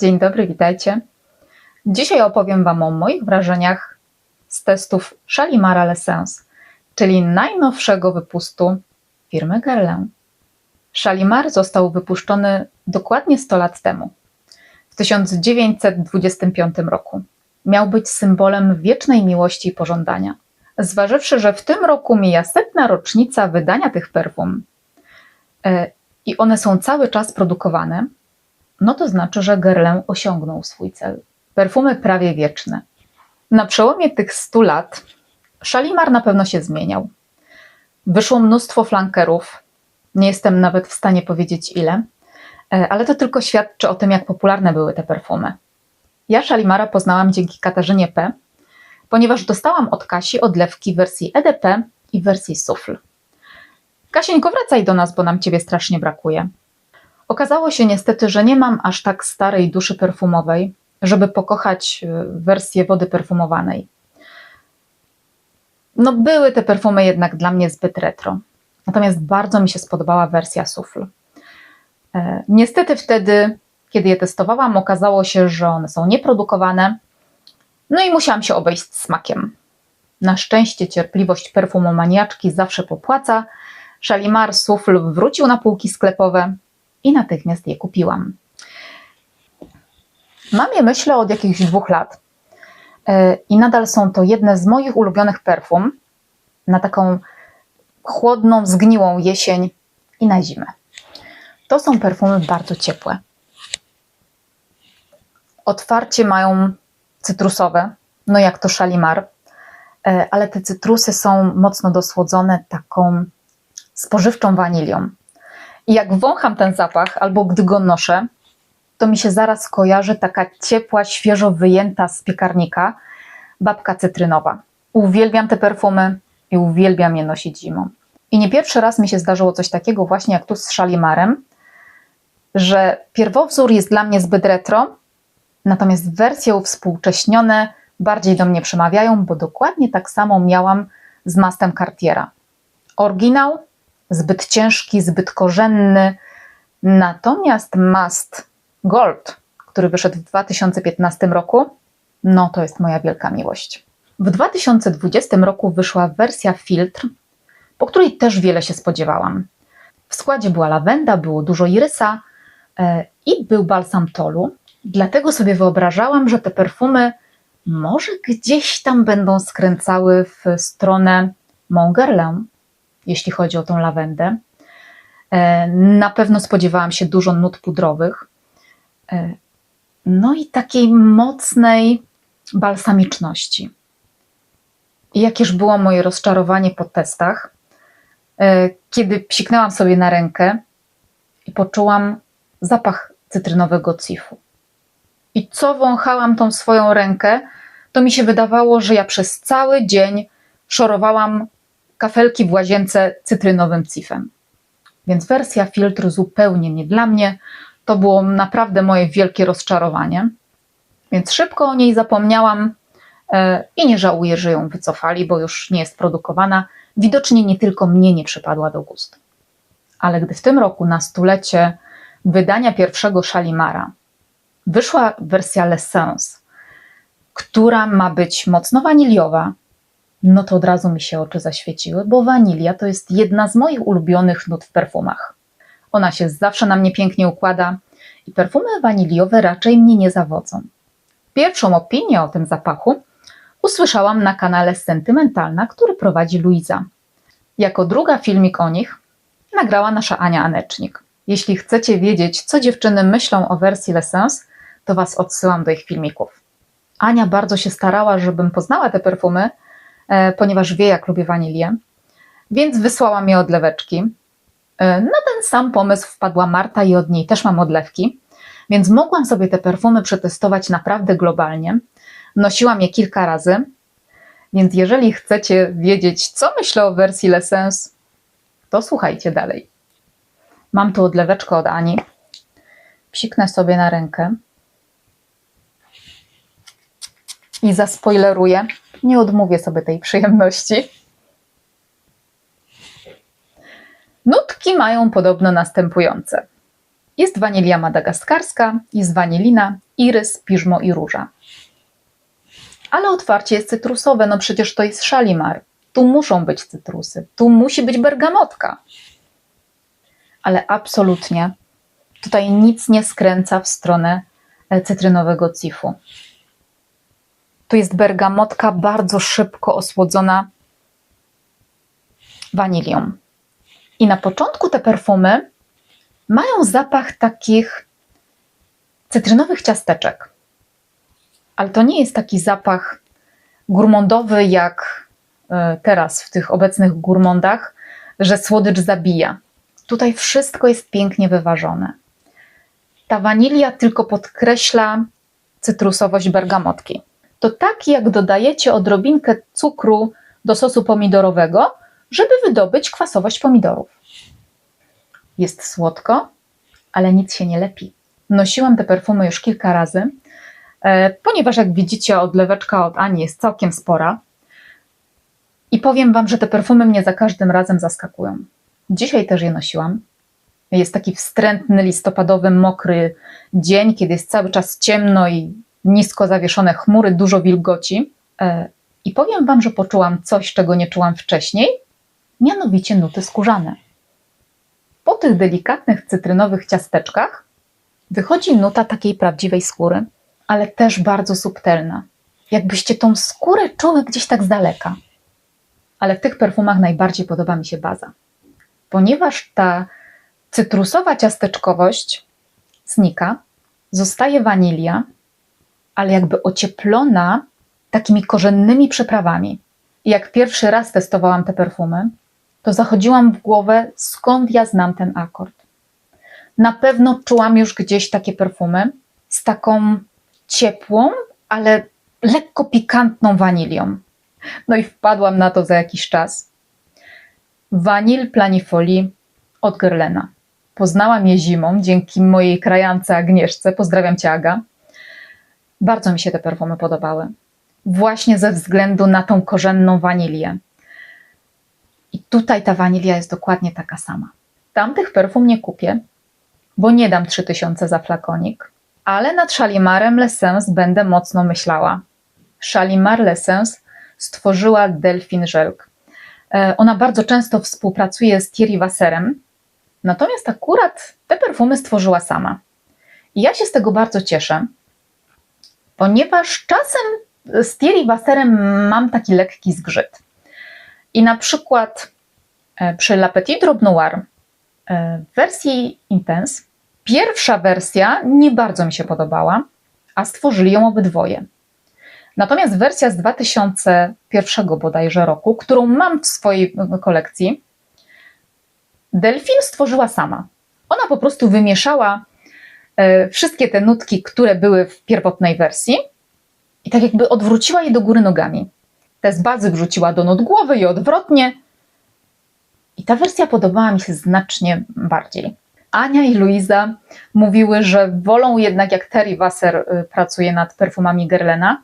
Dzień dobry, witajcie. Dzisiaj opowiem Wam o moich wrażeniach z testów Shalimara L'Essence, czyli najnowszego wypustu firmy Guerlain. Shalimar został wypuszczony dokładnie 100 lat temu, w 1925 roku. Miał być symbolem wiecznej miłości i pożądania. Zważywszy, że w tym roku mija setna rocznica wydania tych perfum e, i one są cały czas produkowane, no to znaczy, że Guerlain osiągnął swój cel. Perfumy prawie wieczne. Na przełomie tych 100 lat Shalimar na pewno się zmieniał. Wyszło mnóstwo flankerów, nie jestem nawet w stanie powiedzieć ile, e, ale to tylko świadczy o tym, jak popularne były te perfumy. Ja Shalimara poznałam dzięki Katarzynie P., ponieważ dostałam od Kasi odlewki w wersji EDP i wersji Sufl. Kasieńko, wracaj do nas, bo nam ciebie strasznie brakuje. Okazało się niestety, że nie mam aż tak starej duszy perfumowej, żeby pokochać e, wersję wody perfumowanej. No, były te perfumy jednak dla mnie zbyt retro. Natomiast bardzo mi się spodobała wersja Sufl. E, niestety wtedy, kiedy je testowałam, okazało się, że one są nieprodukowane, no i musiałam się obejść smakiem. Na szczęście cierpliwość perfumomaniaczki zawsze popłaca. Shalimar Sufl wrócił na półki sklepowe i natychmiast je kupiłam. Mam je, myślę, od jakichś dwóch lat. E, I nadal są to jedne z moich ulubionych perfum na taką chłodną, zgniłą jesień i na zimę. To są perfumy bardzo ciepłe. Otwarcie mają cytrusowe, no jak to szalimar, e, ale te cytrusy są mocno dosłodzone taką spożywczą wanilią. Jak wącham ten zapach, albo gdy go noszę, to mi się zaraz kojarzy taka ciepła, świeżo wyjęta z piekarnika babka cytrynowa. Uwielbiam te perfumy i uwielbiam je nosić zimą. I nie pierwszy raz mi się zdarzyło coś takiego właśnie jak tu z Szalimarem, że pierwowzór jest dla mnie zbyt retro, natomiast wersje uwspółcześnione bardziej do mnie przemawiają, bo dokładnie tak samo miałam z mastem Cartiera. Oryginał zbyt ciężki, zbyt korzenny, natomiast mast Gold, który wyszedł w 2015 roku, no to jest moja wielka miłość. W 2020 roku wyszła wersja filtr, po której też wiele się spodziewałam. W składzie była lawenda, było dużo irysa e, i był balsam tolu. Dlatego sobie wyobrażałam, że te perfumy może gdzieś tam będą skręcały w stronę Montguerlain, jeśli chodzi o tą lawendę. E, na pewno spodziewałam się dużo nut pudrowych. E, no i takiej mocnej balsamiczności. Jakież było moje rozczarowanie po testach, e, kiedy psiknęłam sobie na rękę i poczułam zapach cytrynowego cifu. I co wąchałam tą swoją rękę, to mi się wydawało, że ja przez cały dzień szorowałam kafelki w łazience cytrynowym cifem. Więc wersja filtru zupełnie nie dla mnie. To było naprawdę moje wielkie rozczarowanie. Więc szybko o niej zapomniałam e, i nie żałuję, że ją wycofali, bo już nie jest produkowana. Widocznie nie tylko mnie nie przypadła do gustu. Ale gdy w tym roku na stulecie wydania pierwszego Shalimara wyszła wersja L'Essence, która ma być mocno waniliowa, no to od razu mi się oczy zaświeciły, bo wanilia to jest jedna z moich ulubionych nut w perfumach. Ona się zawsze na mnie pięknie układa i perfumy waniliowe raczej mnie nie zawodzą. Pierwszą opinię o tym zapachu usłyszałam na kanale Sentymentalna, który prowadzi Luiza. Jako druga filmik o nich nagrała nasza Ania Anecznik. Jeśli chcecie wiedzieć, co dziewczyny myślą o wersji L'Essence, to Was odsyłam do ich filmików. Ania bardzo się starała, żebym poznała te perfumy, ponieważ wie, jak lubię wanilię. Więc wysłałam jej odleweczki. E, na ten sam pomysł wpadła Marta i od niej też mam odlewki, więc mogłam sobie te perfumy przetestować naprawdę globalnie. Nosiłam je kilka razy, więc jeżeli chcecie wiedzieć, co myślę o wersji L'Essence, to słuchajcie dalej. Mam tu odleweczkę od Ani. Psiknę sobie na rękę i zaspoileruję, nie odmówię sobie tej przyjemności. Nutki mają podobno następujące. Jest wanilia madagaskarska, jest wanilina irys, piżmo i róża. Ale otwarcie jest cytrusowe, no przecież to jest szalimar. Tu muszą być cytrusy, tu musi być bergamotka. Ale absolutnie tutaj nic nie skręca w stronę e, cytrynowego cifu. Tu jest bergamotka bardzo szybko osłodzona wanilią. I na początku te perfumy mają zapach takich cytrynowych ciasteczek. Ale to nie jest taki zapach gurmondowy jak e, teraz w tych obecnych gurmondach, że słodycz zabija. Tutaj wszystko jest pięknie wyważone. Ta wanilia tylko podkreśla cytrusowość bergamotki. To tak jak dodajecie odrobinkę cukru do sosu pomidorowego, żeby wydobyć kwasowość pomidorów. Jest słodko, ale nic się nie lepi. Nosiłam te perfumy już kilka razy, e, ponieważ jak widzicie, odleweczka od Ani jest całkiem spora. I powiem Wam, że te perfumy mnie za każdym razem zaskakują. Dzisiaj też je nosiłam. Jest taki wstrętny, listopadowy, mokry dzień, kiedy jest cały czas ciemno i nisko zawieszone chmury, dużo wilgoci. E, I powiem Wam, że poczułam coś, czego nie czułam wcześniej, mianowicie nuty skórzane. Po tych delikatnych cytrynowych ciasteczkach wychodzi nuta takiej prawdziwej skóry, ale też bardzo subtelna. Jakbyście tą skórę czuły gdzieś tak z daleka. Ale w tych perfumach najbardziej podoba mi się baza, ponieważ ta cytrusowa ciasteczkowość znika, zostaje wanilia, ale jakby ocieplona takimi korzennymi przyprawami. I jak pierwszy raz testowałam te perfumy, to zachodziłam w głowę, skąd ja znam ten akord. Na pewno czułam już gdzieś takie perfumy z taką ciepłą, ale lekko pikantną wanilią. No i wpadłam na to za jakiś czas. Vanil Planifoli od Gerlena. Poznałam je zimą dzięki mojej krajance Agnieszce. Pozdrawiam Cię, Aga. Bardzo mi się te perfumy podobały. Właśnie ze względu na tą korzenną wanilię. I tutaj ta wanilia jest dokładnie taka sama. Tamtych perfum nie kupię, bo nie dam 3000 za flakonik, ale nad Shalimarem Lessence będę mocno myślała. Shalimar Lessence stworzyła Delphine Żelk. E, ona bardzo często współpracuje z Thierry Wasserem, natomiast akurat te perfumy stworzyła sama. I ja się z tego bardzo cieszę, ponieważ czasem z Thierry Wasserem mam taki lekki zgrzyt. I na przykład e, przy La Petite Robe Noir e, w wersji Intense, pierwsza wersja nie bardzo mi się podobała, a stworzyli ją obydwoje. Natomiast wersja z 2001 bodajże roku, którą mam w swojej kolekcji, Delphine stworzyła sama. Ona po prostu wymieszała e, wszystkie te nutki, które były w pierwotnej wersji i tak jakby odwróciła je do góry nogami. Te z bazy wrzuciła do nut głowy i odwrotnie. I ta wersja podobała mi się znacznie bardziej. Ania i Luiza mówiły, że wolą jednak jak Terry Wasser y, pracuje nad perfumami Gerlena,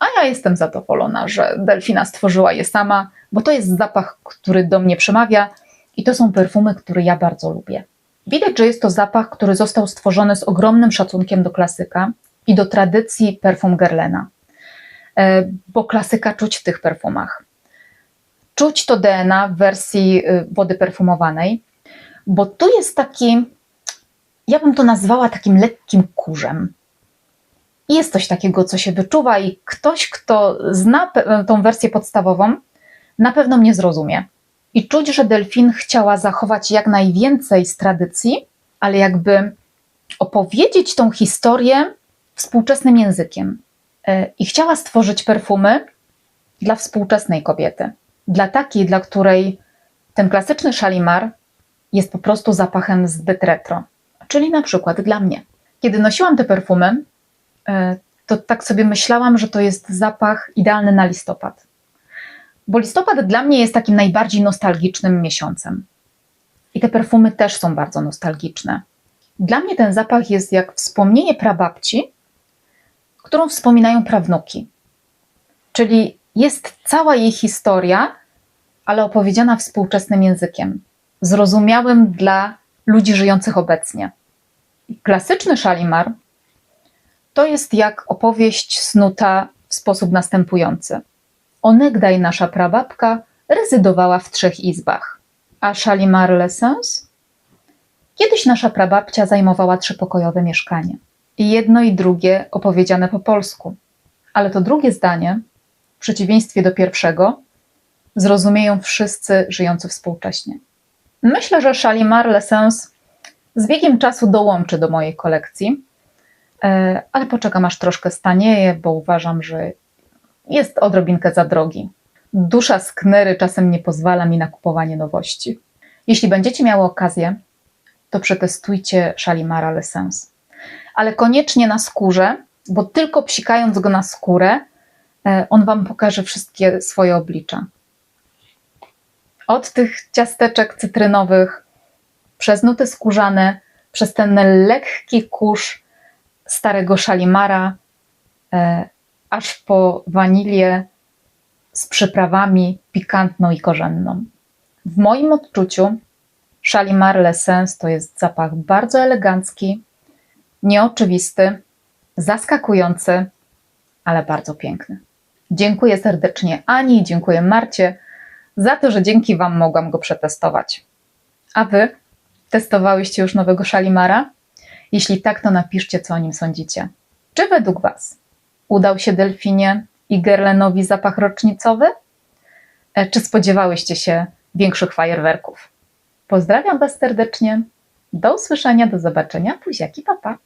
a ja jestem zadowolona, że Delfina stworzyła je sama, bo to jest zapach, który do mnie przemawia i to są perfumy, które ja bardzo lubię. Widać, że jest to zapach, który został stworzony z ogromnym szacunkiem do klasyka i do tradycji perfum Gerlena. E, bo klasyka czuć w tych perfumach. Czuć to DNA w wersji y, wody perfumowanej, bo tu jest taki, ja bym to nazwała takim lekkim kurzem. Jest coś takiego, co się wyczuwa, i ktoś, kto zna tą wersję podstawową, na pewno mnie zrozumie. I czuć, że Delfin chciała zachować jak najwięcej z tradycji, ale jakby opowiedzieć tą historię współczesnym językiem. E, i chciała stworzyć perfumy dla współczesnej kobiety. Dla takiej, dla której ten klasyczny szalimar jest po prostu zapachem zbyt retro. Czyli na przykład dla mnie. Kiedy nosiłam te perfumy, e, to tak sobie myślałam, że to jest zapach idealny na listopad. Bo listopad dla mnie jest takim najbardziej nostalgicznym miesiącem. I te perfumy też są bardzo nostalgiczne. Dla mnie ten zapach jest jak wspomnienie prababci, którą wspominają prawnuki. Czyli jest cała jej historia, ale opowiedziana współczesnym językiem, zrozumiałym dla ludzi żyjących obecnie. Klasyczny szalimar To jest jak opowieść snuta w sposób następujący. Onegdaj nasza prababka rezydowała w trzech izbach. A Shalimar Lessens? Kiedyś nasza prababcia zajmowała trzypokojowe mieszkanie. Jedno i drugie opowiedziane po polsku. Ale to drugie zdanie, w przeciwieństwie do pierwszego, zrozumieją wszyscy żyjący współcześnie. Myślę, że Shalimar Lessens z biegiem czasu dołączy do mojej kolekcji, e, ale poczekam aż troszkę stanieje, bo uważam, że jest odrobinkę za drogi. Dusza sknery czasem nie pozwala mi na kupowanie nowości. Jeśli będziecie miały okazję, to przetestujcie Shalimara Lessens. Ale koniecznie na skórze, bo tylko psikając go na skórę, e, on Wam pokaże wszystkie swoje oblicza. Od tych ciasteczek cytrynowych, przez nuty skórzane, przez ten lekki kurz starego szalimara, e, aż po wanilię z przyprawami pikantną i korzenną. W moim odczuciu Shalimar L'Essence to jest zapach bardzo elegancki, nieoczywisty, zaskakujący, ale bardzo piękny. Dziękuję serdecznie Ani dziękuję Marcie za to, że dzięki Wam mogłam go przetestować. A Wy testowałyście już nowego Shalimara? Jeśli tak, to napiszcie, co o nim sądzicie. Czy według Was udał się Delfinie i Gerlenowi zapach rocznicowy? E, czy spodziewałyście się większych fajerwerków? Pozdrawiam Was serdecznie. Do usłyszenia, do zobaczenia. Puziaki, papa.